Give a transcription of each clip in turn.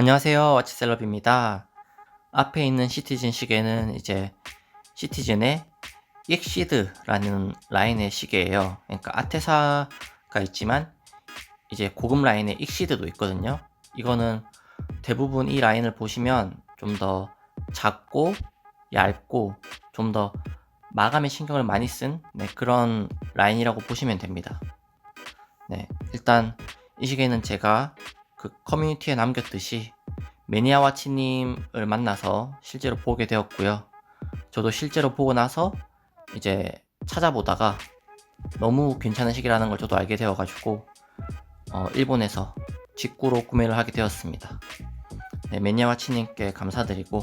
안녕하세요. 와치셀럽입니다. 앞에 있는 시티즌 시계는 이제 시티즌의 익시드라는 라인의 시계예요. 그러니까 아테사가 있지만 이제 고급 라인의 익시드도 있거든요. 이거는 대부분 이 라인을 보시면 좀 더 작고 얇고 좀 더 마감에 신경을 많이 쓴 네, 그런 라인이라고 보시면 됩니다. 네, 일단 이 시계는 제가 그 커뮤니티에 남겼듯이 매니아와치님을 만나서 실제로 보게 되었고요. 저도 실제로 보고 나서 이제 찾아보다가 너무 괜찮은 시계라는 걸 저도 알게 되어가지고 어, 일본에서 직구로 구매를 하게 되었습니다. 네, 매니아와치님께 감사드리고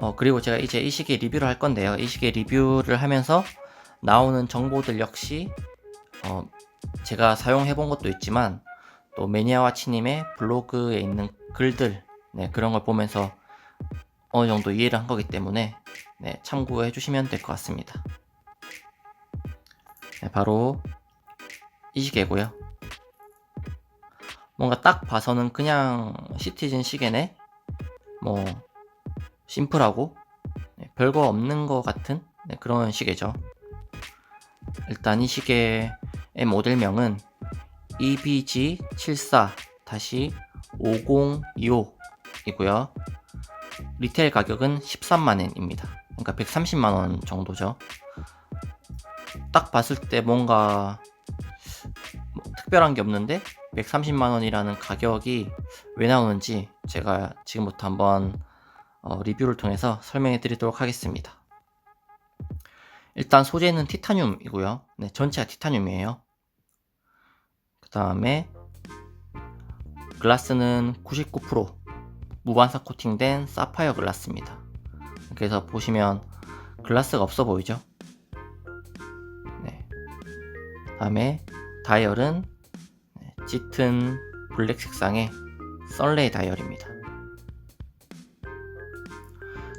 어, 그리고 제가 이제 이 시계 리뷰를 할 건데요. 이 시계 리뷰를 하면서 나오는 정보들 역시 어, 제가 사용해 본 것도 있지만 또 매니아와치님의 블로그에 있는 글들 네, 그런 걸 보면서 어느 정도 이해를 한 거기 때문에 네, 참고해 주시면 될 것 같습니다. 네, 바로 이 시계고요. 뭔가 딱 봐서는 그냥 시티즌 시계네. 뭐 심플하고 네, 별거 없는 것 같은 네, 그런 시계죠. 일단 이 시계의 모델명은 EBG74-5025 이고요. 리테일 가격은 13만엔입니다. 그러니까 130만원 정도죠. 딱 봤을 때 뭔가 뭐 특별한 게 없는데 130만원이라는 가격이 왜 나오는지 제가 지금부터 한번 어, 리뷰를 통해서 설명해 드리도록 하겠습니다. 일단 소재는 티타늄이고요. 네, 전체가 티타늄이에요. 그 다음에 글라스는 99% 무반사 코팅된 사파이어 글라스입니다. 그래서 보시면 글라스가 없어 보이죠? 네. 다음에 다이얼은 네, 짙은 블랙 색상의 썰레이 다이얼입니다.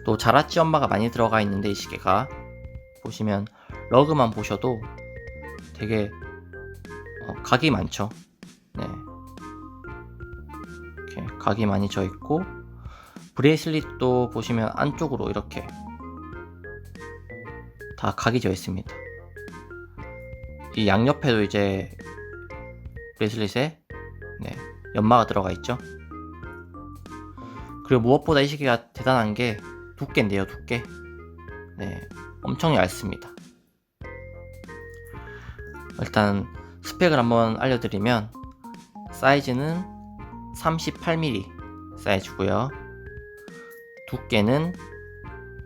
또 자라찌 엄마가 많이 들어가 있는데 이 시계가 보시면 러그만 보셔도 되게 어, 각이 많죠. 네. 이렇게 각이 많이 져 있고 브레이슬릿도 보시면 안쪽으로 이렇게 다 각이 져 있습니다. 이 양옆에도 이제 브레이슬릿에 네, 연마가 들어가 있죠. 그리고 무엇보다 이 시계가 대단한 게 두께인데요, 두께. 네, 엄청 얇습니다. 일단 스펙을 한번 알려드리면 사이즈는 38mm 사이즈고요. 두께는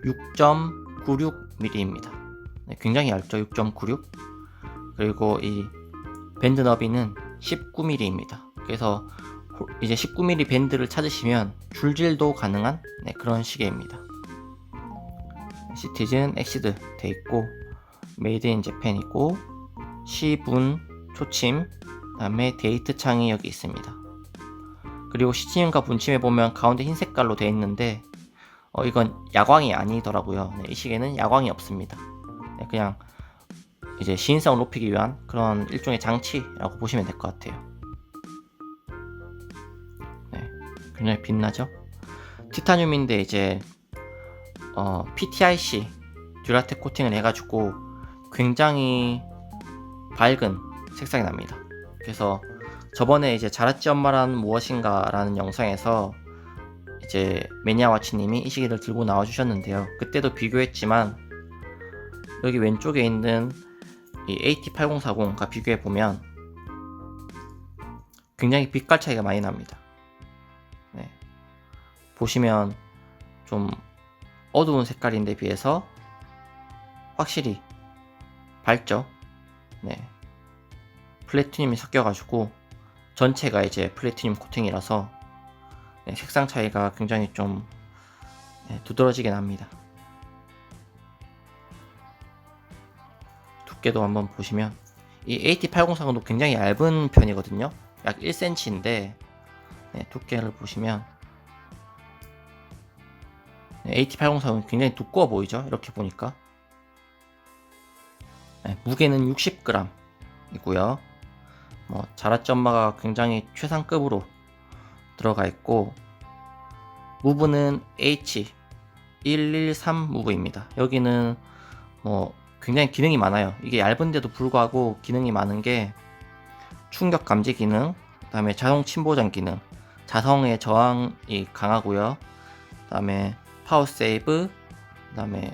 6.96mm입니다. 네, 굉장히 얇죠, 6.96. 그리고 이 밴드 너비는 19mm입니다. 그래서 이제 19mm 밴드를 찾으시면 줄질도 가능한 네, 그런 시계입니다. 시티즌 엑시드 돼 있고 메이드 인 재팬이고 시분 초침 그다음에 데이트 창이 여기 있습니다. 그리고 시침과 분침에 보면 가운데 흰 색깔로 되어 있는데 어, 이건 야광이 아니더라고요. 네, 이 시계는 야광이 없습니다. 네, 그냥 이제 시인성을 높이기 위한 그런 일종의 장치라고 보시면 될 것 같아요. 네, 굉장히 빛나죠? 티타늄인데 이제 어, PTIC 듀라텍 코팅을 해가지고 굉장히 밝은 색상이 납니다. 그래서 저번에 이제 자라찌 엄마란 무엇인가 라는 영상에서 이제 매니아와치님이 이 시계를 들고 나와 주셨는데요. 그때도 비교했지만 여기 왼쪽에 있는 이 AT8040과 비교해 보면 굉장히 빛깔 차이가 많이 납니다. 네. 보시면 좀 어두운 색깔인데 비해서 확실히 밝죠. 네. 플래티늄이 섞여가지고 전체가 이제 플래티늄 코팅이라서 네, 색상 차이가 굉장히 좀 네, 두드러지게 납니다. 두께도 한번 보시면 이 AT8040도 굉장히 얇은 편이거든요. 약 1cm인데 네, 두께를 보시면 AT804는 굉장히 두꺼워 보이죠? 이렇게 보니까. 네, 무게는 60g 이고요. 뭐 자라점마가 굉장히 최상급으로 들어가 있고 무브는 H113 무브입니다. 여기는 뭐 굉장히 기능이 많아요. 이게 얇은데도 불구하고 기능이 많은 게 충격 감지 기능, 그다음에 자동 침보전 기능, 자성의 저항이 강하고요. 그다음에 파워 세이브, 그다음에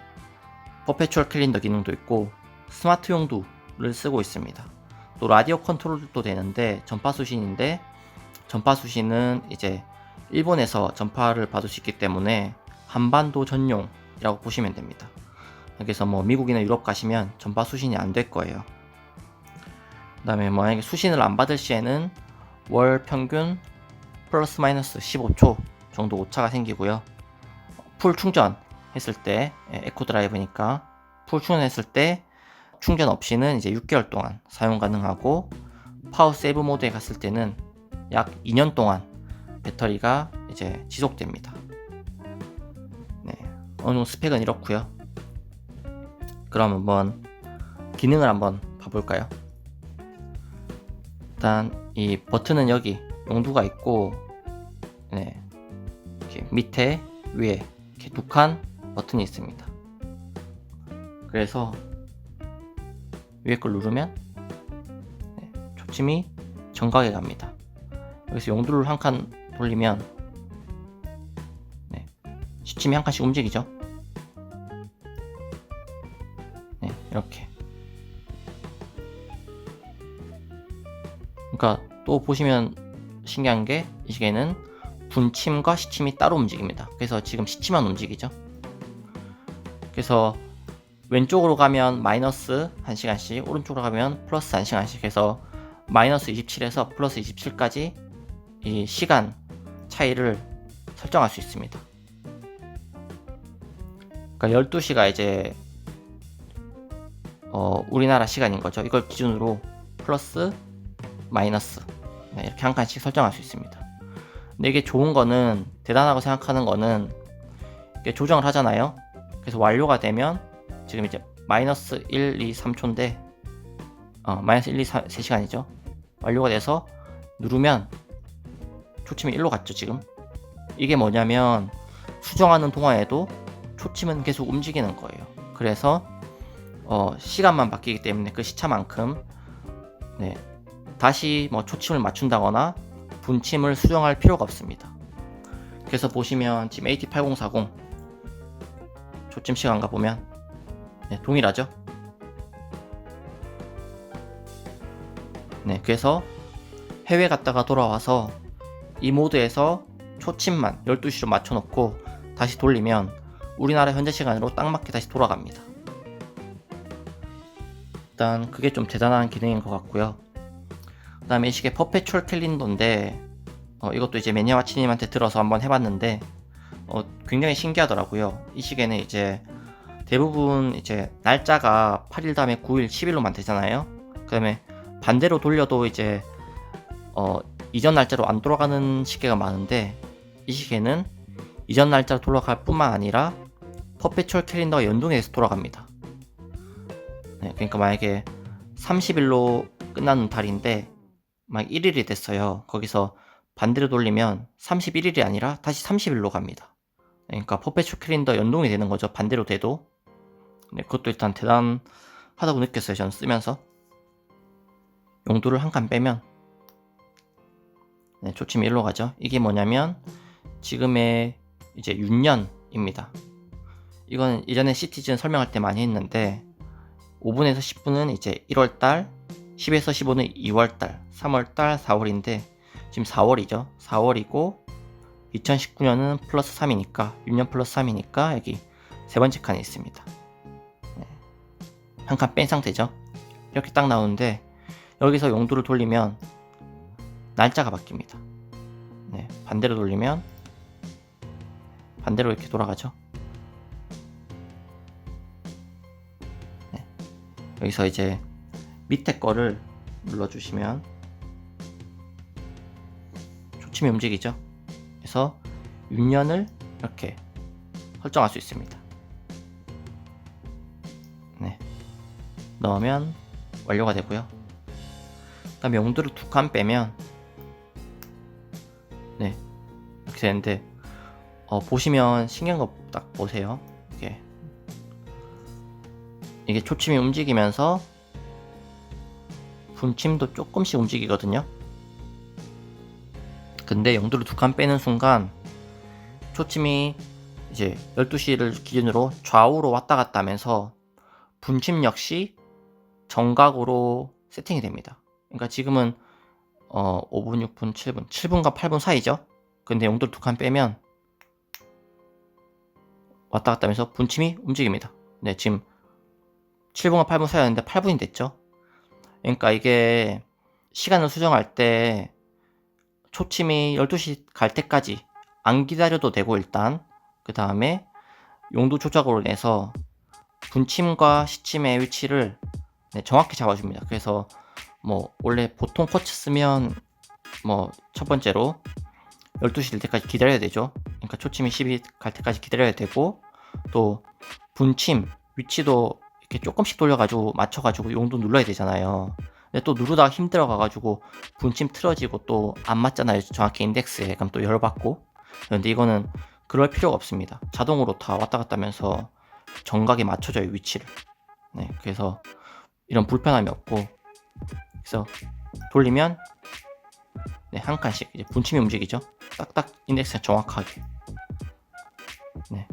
퍼페추얼 캘린더 기능도 있고 스마트 용도를 쓰고 있습니다. 또 라디오 컨트롤도 되는데 전파 수신인데 전파 수신은 이제 일본에서 전파를 받을 수 있기 때문에 한반도 전용이라고 보시면 됩니다. 그래서 뭐 미국이나 유럽 가시면 전파 수신이 안 될 거예요. 그 다음에 만약에 수신을 안 받을 시에는 월 평균 플러스 마이너스 15초 정도 오차가 생기고요. 풀 충전 했을 때 예, 에코 드라이브니까 풀 충전했을 때 충전 없이는 이제 6개월 동안 사용 가능하고 파워 세이브 모드에 갔을 때는 약 2년 동안 배터리가 이제 지속됩니다. 네, 어느 정도 스펙은 이렇고요. 그럼 한번 기능을 한번 봐볼까요? 일단 이 버튼은 여기 용두가 있고, 네, 이렇게 밑에 위에 이렇게 두 칸 버튼이 있습니다. 그래서 위에 걸 누르면 네, 초침이 정각에 갑니다. 여기서 용두를 한 칸 돌리면 네, 시침이 한 칸씩 움직이죠. 네, 이렇게. 그러니까 또 보시면 신기한 게 이 시계는 분침과 시침이 따로 움직입니다. 그래서 지금 시침만 움직이죠. 그래서 왼쪽으로 가면 마이너스 1시간씩, 오른쪽으로 가면 플러스 1시간씩 해서 마이너스 27에서 플러스 27까지 이 시간 차이를 설정할 수 있습니다. 그러니까 12시가 이제 어, 우리나라 시간인 거죠. 이걸 기준으로 플러스, 마이너스 네, 이렇게 한 칸씩 설정할 수 있습니다. 근데 이게 좋은 거는 대단하고 생각하는 거는 조정을 하잖아요. 그래서 완료가 되면 지금 이제 마이너스 1, 2, 3초인데 어, 마이너스 1, 2, 4, 3시간이죠. 완료가 돼서 누르면 초침이 1로 갔죠 지금. 이게 뭐냐면 수정하는 동안에도 초침은 계속 움직이는 거예요. 그래서 어, 시간만 바뀌기 때문에 그 시차만큼 네, 다시 뭐 초침을 맞춘다거나 분침을 수정할 필요가 없습니다. 그래서 보시면 지금 AT8040 초침 시간과 보면 네, 동일하죠? 네, 그래서 해외 갔다가 돌아와서 이 모드에서 초침만 12시로 맞춰놓고 다시 돌리면 우리나라 현재 시간으로 딱 맞게 다시 돌아갑니다. 일단 그게 좀 대단한 기능인 것 같고요. 그 다음에 이 시계 퍼페추얼 캘린더인데 어, 이것도 이제 매니아와치님한테 들어서 한번 해봤는데 어, 굉장히 신기하더라고요. 이 시계는 이제 대부분 이제 날짜가 8일 다음에 9일, 10일로만 되잖아요. 그 다음에 반대로 돌려도 이제 어, 이전 날짜로 안 돌아가는 시계가 많은데 이 시계는 이전 날짜로 돌아갈 뿐만 아니라 퍼페추얼 캘린더가 연동해서 돌아갑니다. 네, 그러니까 만약에 30일로 끝나는 달인데 막 1일이 됐어요. 거기서 반대로 돌리면 31일이 아니라 다시 30일로 갑니다. 그러니까 퍼페추얼 캘린더 연동이 되는 거죠. 반대로 돼도. 네, 그것도 일단 대단하다고 느꼈어요. 저는 쓰면서. 용도를 한 칸 빼면 네, 조침이 일로 가죠. 이게 뭐냐면 지금의 이제 6년입니다. 이건 예전에 시티즌 설명할 때 많이 했는데 5분에서 10분은 이제 1월달, 10에서 15는 2월달, 3월달, 4월인데 지금 4월이죠. 4월이고 2019년은 플러스 3이니까 6년 플러스 3이니까 여기 세 번째 칸에 있습니다. 네. 한칸 뺀 상태죠. 이렇게 딱 나오는데 여기서 용도를 돌리면 날짜가 바뀝니다. 네, 반대로 돌리면 반대로 이렇게 돌아가죠. 네, 여기서 이제 밑에 거를 눌러주시면 초침이 움직이죠. 그래서 6년을 이렇게 설정할 수 있습니다. 넣으면 완료가 되고요. 그다음에 용도를 두 칸 빼면 네 이렇게 되는데 어, 보시면 신기한 거 딱 보세요. 이게 이게 초침이 움직이면서 분침도 조금씩 움직이거든요. 근데 영도를 두 칸 빼는 순간 초침이 이제 12시를 기준으로 좌우로 왔다 갔다 하면서 분침 역시 정각으로 세팅이 됩니다. 그러니까 지금은 어 5분, 6분, 7분, 7분과 8분 사이죠. 근데 영도를 두칸 빼면 왔다 갔다 하면서 분침이 움직입니다. 네, 지금 7분과 8분 사이였는데 8분이 됐죠. 그러니까 이게 시간을 수정할 때 초침이 12시 갈 때까지 안 기다려도 되고 일단 그 다음에 용도 조작으로 내서 분침과 시침의 위치를 네, 정확히 잡아줍니다. 그래서 뭐 원래 보통 커츠 쓰면 뭐 첫 번째로 12시 될 때까지 기다려야 되죠. 그러니까 초침이 10이 갈 때까지 기다려야 되고 또 분침 위치도 이렇게 조금씩 돌려가지고 맞춰가지고 용도 눌러야 되잖아요. 근데 또 누르다가 힘들어가가지고 분침 틀어지고 또 안 맞잖아요. 정확히 인덱스에 그럼 또 열받고. 그런데 이거는 그럴 필요가 없습니다. 자동으로 다 왔다 갔다 하면서 정각에 맞춰져요 위치를. 네, 그래서 이런 불편함이 없고 그래서 돌리면 네, 한 칸씩 이제 분침이 움직이죠. 딱딱 인덱스가 정확하게. 네.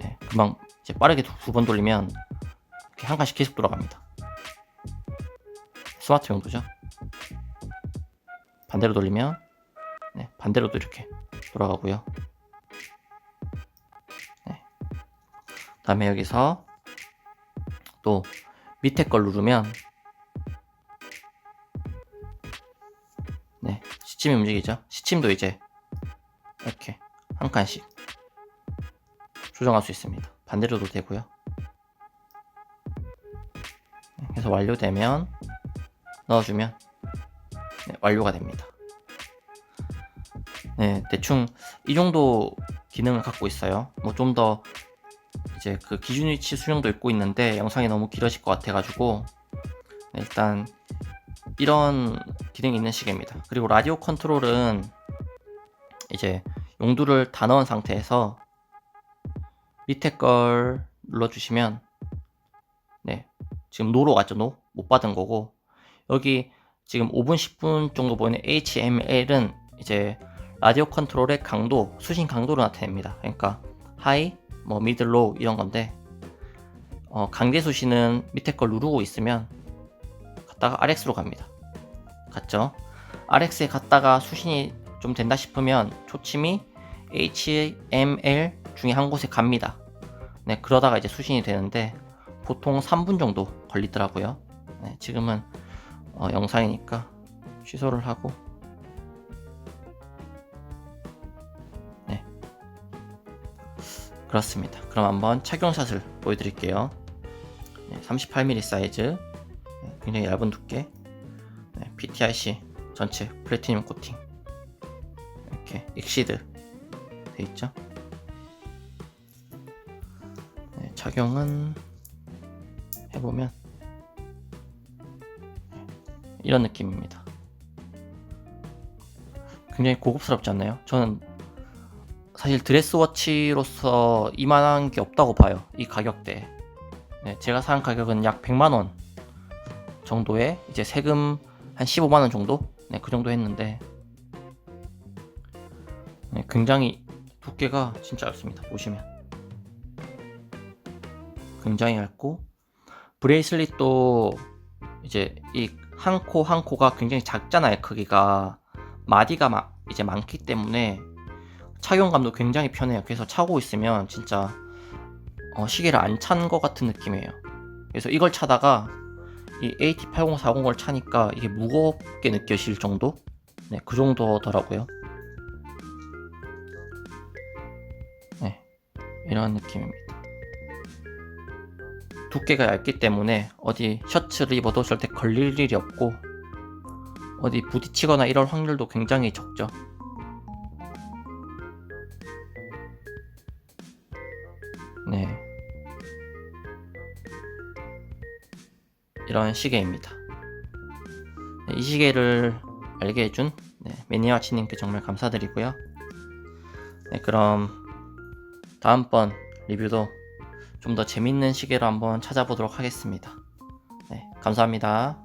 네, 금방 이제 빠르게 두 번 돌리면 이렇게 한 칸씩 계속 돌아갑니다. 스마트 용도죠. 반대로 돌리면 네, 반대로도 이렇게 돌아가고요. 네. 다음에 여기서 또 밑에 걸 누르면 네, 시침이 움직이죠. 시침도 이제 이렇게 한 칸씩 조정할 수 있습니다. 반대로도 되고요. 네, 그래서 완료되면 넣어주면 네, 완료가 됩니다. 네, 대충 이 정도 기능을 갖고 있어요. 뭐 좀 더 이제 그 기준 위치 수정도 있고 있는데 영상이 너무 길어질 것 같아가지고 네, 일단 이런 기능이 있는 시계입니다. 그리고 라디오 컨트롤은 이제 용두를 다 넣은 상태에서 밑에 걸 눌러주시면 네 지금 노로 갔죠 노? 못 받은 거고 여기 지금 5분 10분 정도 보이는 HML은 이제 라디오 컨트롤의 강도 수신 강도로 나타냅니다 그러니까 하이 뭐 미들 로우 이런 건데 어, 강제 수신은 밑에 걸 누르고 있으면 갔다가 RX로 갑니다. 갔죠? RX에 갔다가 수신이 좀 된다 싶으면 초침이 HML 중에 한 곳에 갑니다. 네 그러다가 이제 수신이 되는데 보통 3분 정도 걸리더라고요. 네, 지금은 어, 영상이니까 취소를 하고 그렇습니다. 그럼 한번 착용샷을 보여드릴게요. 네, 38mm 사이즈. 네, 굉장히 얇은 두께. 네, PTIC 전체 플래티늄 코팅. 이렇게 익시드 돼 있죠? 네, 착용은 해보면 이런 느낌입니다. 굉장히 고급스럽지 않나요? 저는 사실 드레스워치로서 이만한 게 없다고 봐요. 이 가격대에. 네, 제가 산 가격은 약 100만 원 정도에 이제 세금 한 15만 원 정도? 네, 그 정도 했는데 네, 굉장히 두께가 진짜 얇습니다. 보시면 굉장히 얇고 브레이슬릿도 이제 이 한 코 한 코가 굉장히 작잖아요 크기가 마디가 마, 이제 많기 때문에 착용감도 굉장히 편해요. 그래서 차고 있으면 진짜 어, 시계를 안 찬 것 같은 느낌이에요. 그래서 이걸 차다가 이 AT8040을 차니까 이게 무겁게 느껴질 정도? 네, 그 정도더라고요. 네 이런 느낌입니다. 두께가 얇기 때문에 어디 셔츠를 입어도 절대 걸릴 일이 없고 어디 부딪히거나 이럴 확률도 굉장히 적죠. 이런 시계입니다. 이 시계를 알게 해준 네, 매니아치님께 정말 감사드리고요. 네, 그럼 다음번 리뷰도 좀 더 재밌는 시계로 한번 찾아보도록 하겠습니다. 네, 감사합니다.